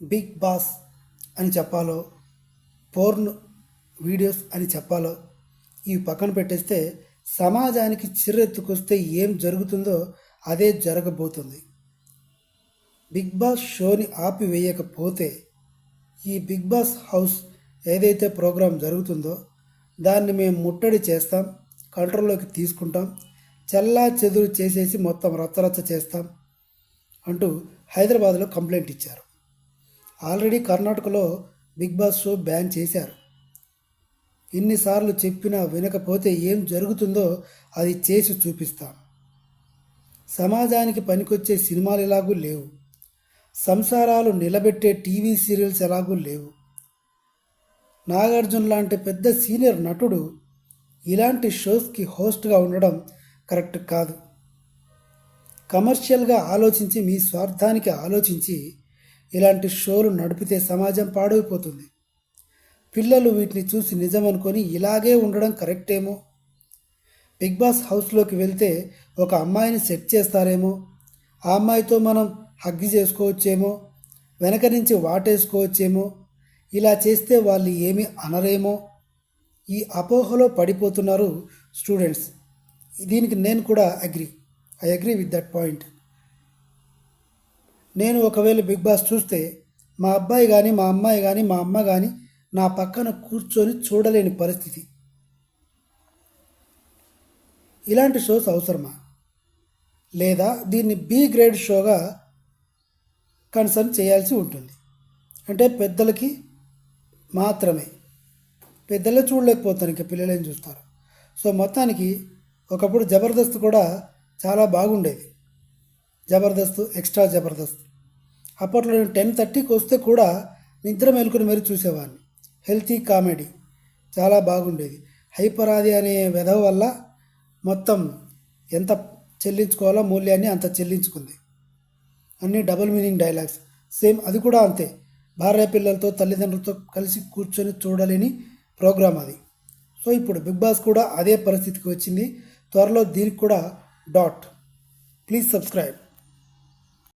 Big boss అని చెప్పాలో porn videos అని చెప్పాలో ఇవి పక్కన పెట్టేస్తే సమాజానికి చిర్రెత్తుకొస్తే ఏం జరుగుతుందో అదే జరగబోతుంది. బిగ్ బాస్ షోని ఆపివేయకపోతే ఈ బిగ్ బాస్ హౌస్ ఏదైతే ప్రోగ్రాం జరుగుతుందో దాన్ని మేము ముట్టడి చేస్తాం కంట్రోల్లోకి తీసుకుంటాం చల్లా చెదురు చేసేసి మొత్తం రచ్చరచ్చ చేస్తాం అంటూ హైదరాబాద్లో కంప్లైంట్ ఇచ్చారు. ఆల్రెడీ కర్ణాటకలో బిగ్ బాస్ షో బ్యాన్ చేశారు. ఇన్నిసార్లు చెప్పినా వినకపోతే ఏం జరుగుతుందో అది చేసి చూపిస్తాం. సమాజానికి పనికొచ్చే సినిమాలు ఎలాగూ లేవు. సంసారాలు నిలబెట్టే టీవీ సీరియల్స్ ఎలాగూ లేవు. నాగార్జున లాంటి పెద్ద సీనియర్ నటుడు ఇలాంటి షోస్కి హోస్ట్గా ఉండడం కరెక్ట్ కాదు. కమర్షియల్గా ఆలోచించి మీ స్వార్థానికి ఆలోచించి ఇలాంటి షోలు నడిపితే సమాజం పాడైపోతుంది. పిల్లలు వీటిని చూసి నిజమనుకొని ఇలాగే ఉండడం కరెక్టేమో? బిగ్ బాస్ హౌస్లోకి వెళ్తే ఒక అమ్మాయిని సెట్ చేస్తారేమో? ఆ అమ్మాయితో మనం హగ్గి చేసుకోవచ్చేమో? వెనక నుంచి వాటేసుకోవచ్చేమో? ఇలా చేస్తే వాళ్ళు ఏమీ అనరేమో? ఈ అపోహలో పడిపోతున్నారు స్టూడెంట్స్. దీనికి నేను కూడా agree. I agree with that point. నేను ఒకవేళ బిగ్ బాస్ చూస్తే మా అబ్బాయి కానీ మా అమ్మాయి కానీ మా అమ్మ కానీ నా పక్కన కూర్చొని చూడలేని పరిస్థితి. ఇలాంటి షోస్ అవసరమా? లేదా దీన్ని బి గ్రేడ్ షోగా కన్సర్న్ చేయాల్సి ఉంటుంది. అంటే పెద్దలకి మాత్రమే. పెద్దలే చూడలేకపోతారు ఇంకా పిల్లలేం చూస్తారు. సో మొత్తానికి ఒకప్పుడు జబర్దస్త్ కూడా చాలా బాగుండేది. జబర్దస్త్ ఎక్స్ట్రా జబర్దస్త్. అప్పట్లో నేను టెన్ థర్టీకి వస్తే కూడా నిద్ర మేలుకొని మరీ చూసేవాడిని. Healthy comedy. చాలా బాగుండేది. హైపర్ ఆది అనే వెధవ వల్ల మొత్తం ఎంత చెల్లించుకోవాలో మూల్యాన్ని అంత చెల్లించుకుంది. అన్ని డబుల్ మీనింగ్ డైలాగ్స్. సేమ్ అది కూడా అంతే. భార్య పిల్లలతో తల్లిదండ్రులతో కలిసి కూర్చొని చూడలేని ప్రోగ్రాం అది. సో ఇప్పుడు బిగ్ బాస్ కూడా అదే పరిస్థితికి వచ్చింది. త్వరలో దీనికి కూడా డాట్. Please subscribe.